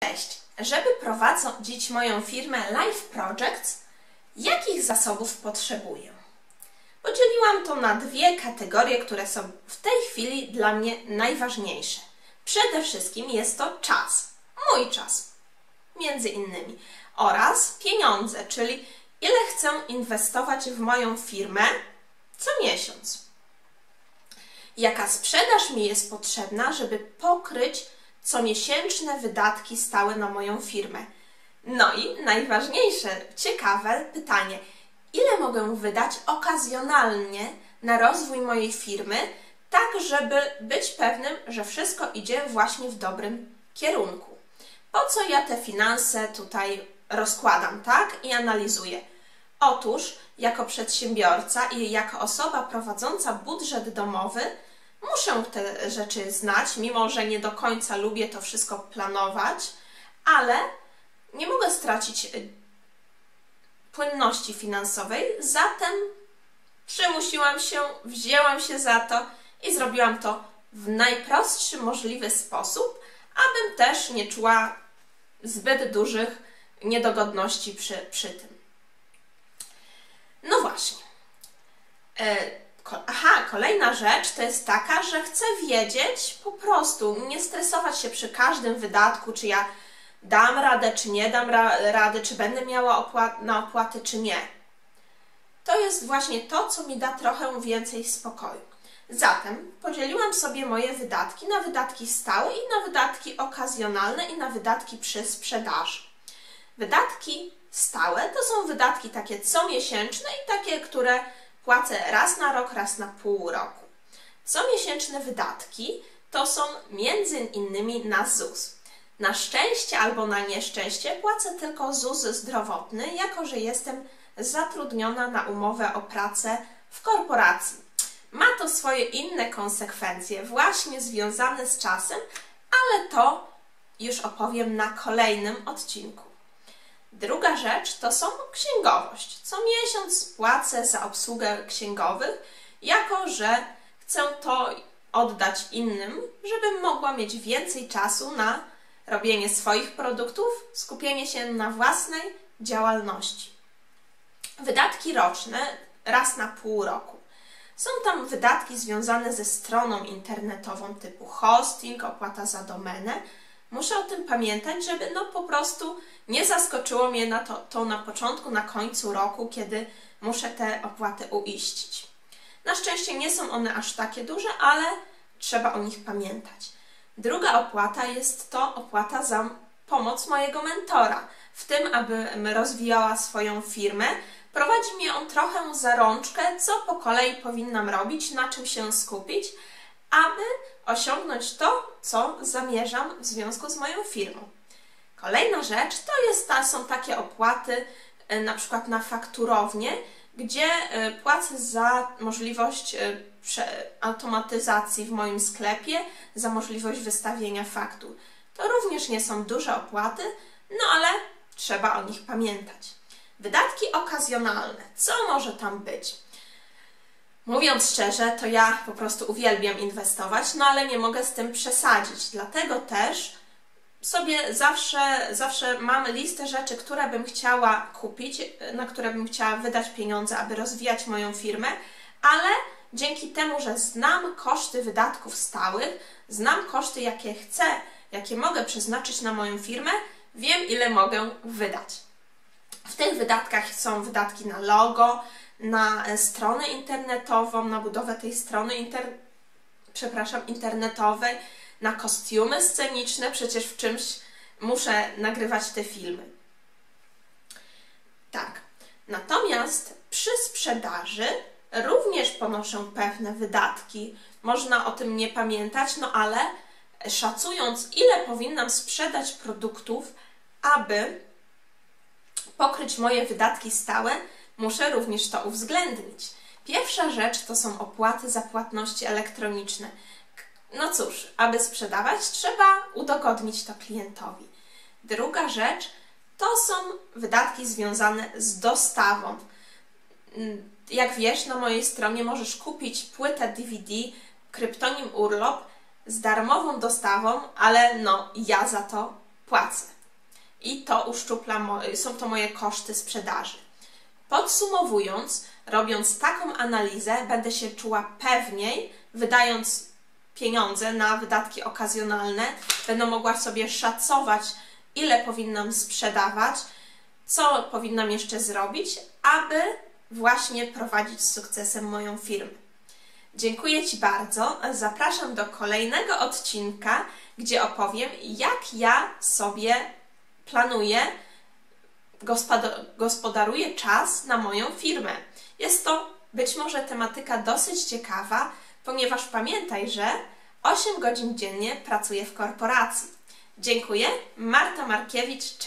Cześć! Żeby prowadzić moją firmę Life Projects, jakich zasobów potrzebuję? Podzieliłam to na dwie kategorie, które są w tej chwili dla mnie najważniejsze. Przede wszystkim jest to czas, mój czas, między innymi, oraz pieniądze, czyli ile chcę inwestować w moją firmę co miesiąc. Jaka sprzedaż mi jest potrzebna, żeby pokryć comiesięczne wydatki stałe na moją firmę. No i najważniejsze, ciekawe pytanie, ile mogę wydać okazjonalnie na rozwój mojej firmy, tak żeby być pewnym, że wszystko idzie właśnie w dobrym kierunku. Po co ja te finanse tutaj rozkładam, tak? I analizuję. Otóż, jako przedsiębiorca i jako osoba prowadząca budżet domowy, muszę te rzeczy znać, mimo że nie do końca lubię to wszystko planować, ale nie mogę stracić y, płynności finansowej, zatem przymusiłam się, wzięłam się za to i zrobiłam to w najprostszy możliwy sposób, abym też nie czuła zbyt dużych niedogodności przy, przy tym. No właśnie. Aha, kolejna rzecz to jest taka, że chcę wiedzieć po prostu, nie stresować się przy każdym wydatku, czy ja dam radę, czy nie dam ra rady, czy będę miała opłat na opłaty, czy nie. To jest właśnie to, co mi da trochę więcej spokoju. Zatem podzieliłam sobie moje wydatki na wydatki stałe i na wydatki okazjonalne i na wydatki przy sprzedaży. Wydatki stałe to są wydatki takie comiesięczne i takie, które płacę raz na rok, raz na pół roku. Comiesięczne wydatki to są między innymi na ZUS. Na szczęście albo na nieszczęście płacę tylko ZUS zdrowotny, jako że jestem zatrudniona na umowę o pracę w korporacji. Ma to swoje inne konsekwencje, właśnie związane z czasem, ale to już opowiem na kolejnym odcinku. Druga rzecz to są księgowość. Co miesiąc płacę za obsługę księgowych, jako że chcę to oddać innym, żebym mogła mieć więcej czasu na robienie swoich produktów, skupienie się na własnej działalności. Wydatki roczne raz na pół roku. Są tam wydatki związane ze stroną internetową typu hosting, opłata za domenę. Muszę o tym pamiętać, żeby no po prostu nie zaskoczyło mnie na to, to na początku, na końcu roku, kiedy muszę te opłaty uiścić. Na szczęście nie są one aż takie duże, ale trzeba o nich pamiętać. Druga opłata jest to opłata za pomoc mojego mentora w tym, abym rozwijała swoją firmę. Prowadzi mnie on trochę za rączkę, co po kolei powinnam robić, na czym się skupić, aby osiągnąć to, co zamierzam w związku z moją firmą. Kolejna rzecz to jest, ta, są takie opłaty e, na przykład na fakturownię, gdzie e, płacę za możliwość e, automatyzacji w moim sklepie, za możliwość wystawienia faktur. To również nie są duże opłaty, no ale trzeba o nich pamiętać. Wydatki okazjonalne. Co może tam być? Mówiąc szczerze, to ja po prostu uwielbiam inwestować, no ale nie mogę z tym przesadzić. Dlatego też sobie zawsze, zawsze mam listę rzeczy, które bym chciała kupić, na które bym chciała wydać pieniądze, aby rozwijać moją firmę, ale dzięki temu, że znam koszty wydatków stałych, znam koszty, jakie chcę, jakie mogę przeznaczyć na moją firmę, wiem, ile mogę wydać. W tych wydatkach są wydatki na logo, na stronę internetową, na budowę tej strony inter... przepraszam, internetowej, na kostiumy sceniczne, przecież w czymś muszę nagrywać te filmy. Tak. Natomiast przy sprzedaży również ponoszę pewne wydatki. Można o tym nie pamiętać, no ale szacując, ile powinnam sprzedać produktów, aby pokryć moje wydatki stałe, muszę również to uwzględnić. Pierwsza rzecz to są opłaty za płatności elektroniczne. No cóż, aby sprzedawać, trzeba udogodnić to klientowi. Druga rzecz to są wydatki związane z dostawą. Mm, jak wiesz, na mojej stronie możesz kupić płytę DVD Kryptonim Urlop z darmową dostawą, ale no, ja za to płacę. I to uszczupla, są to moje koszty sprzedaży. Podsumowując, robiąc taką analizę, będę się czuła pewniej, wydając pieniądze na wydatki okazjonalne, będę mogła sobie szacować, ile powinnam sprzedawać, co powinnam jeszcze zrobić, aby właśnie prowadzić z sukcesem moją firmę. Dziękuję Ci bardzo. Zapraszam do kolejnego odcinka, gdzie opowiem, jak ja sobie planuję, gospodaruję czas na moją firmę. Jest to być może tematyka dosyć ciekawa, ponieważ pamiętaj, że 8 godzin dziennie pracuję w korporacji. Dziękuję. Marta Markiewicz, cześć.